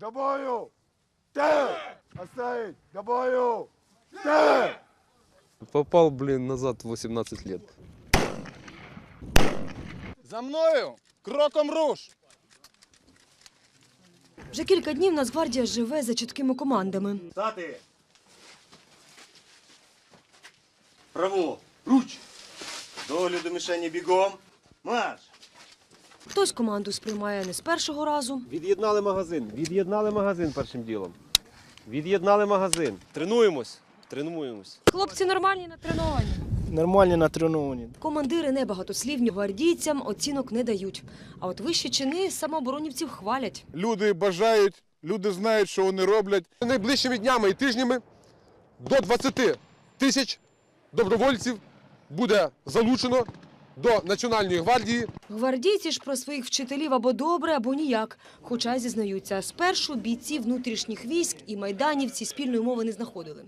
До бою! Те! Оставить! До бою! Те! Попал, блин, назад 18 лет. За мною! Кроком руш! Вже кілька днів Нацгвардія живе за чіткими командами. Стати. Право. Руч. Долю до мішені бігом. Марш. Хтось команду сприймає не з першого разу, Від'єднали магазин. Від'єднали магазин першим ділом. Від'єднали магазин. Тренуємось. Тренуємось. Хлопці нормальні на тренуванні. Нормально натреновані. Командири небагатослівні гвардійцям оцінок не дають. А от вищі чини самооборонівців хвалять. Люди бажають, люди знають, що вони роблять. Найближчими днями і тижнями до 20 тисяч добровольців буде залучено до Національної гвардії. Гвардійці ж про своїх вчителів або добре, або ніяк. Хоча зізнаються, спершу бійці внутрішніх військ і майданівці спільної мови не знаходили.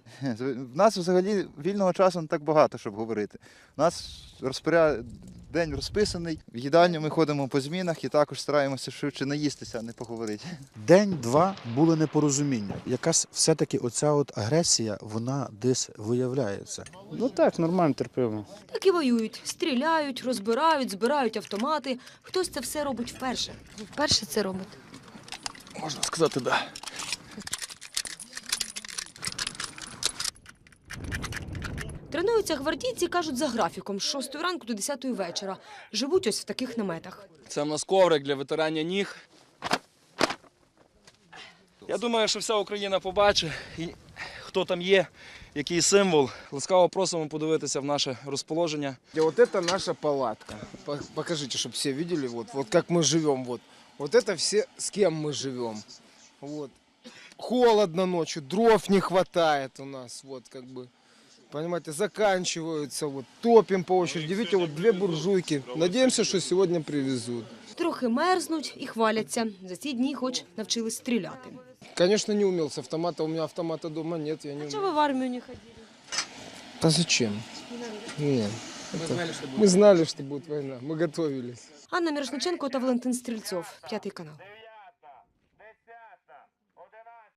В нас взагалі вільного часу не так багато, щоб говорити. У нас розпоряд... день розписаний. В їдальню ми ходимо по змінах і також стараємося швидше наїстися, а не поговорити. День-два були непорозуміння. Якась все-таки оця от агресія, вона десь виявляється. Ну так, нормально терпимо. Так і воюють, стріляють, розбирають, збирають автомати. Хтось це все робить вперше. Вперше це робить. Можна сказати, да. Тренуються гвардійці, кажуть, за графіком з 6 ранку до 10 вечора. Живуть ось в таких наметах. Це в нас коврик для витирання ніг. Я думаю, що вся Україна побачить, і хто там є, який символ. Ласкаво просимо подивитися в наше розположення. Вот это наша палатка. По- Покажите, чтобы все видели, вот, вот как мы живем. Вот. вот это все, с кем мы живем. Вот. Холодно ночью, дров не хватает у нас. Вот как бы. Понимаете, заканчиваются, вот, топим по очереди. Видите, вот две буржуйки. Надеемся, что сегодня привезут. Трохи мерзнуть і хваляться. За ці дні хоч навчились стріляти. Конечно, не умел с автомата. У меня автомата дома нет, я не Чого умел. ви в армію не ходили? Да зачем? Нет. Это- Мы знали, что будет война. Мы готовились. Анна Мірошниченко та Валентин Стрільцов, п'ятий канал.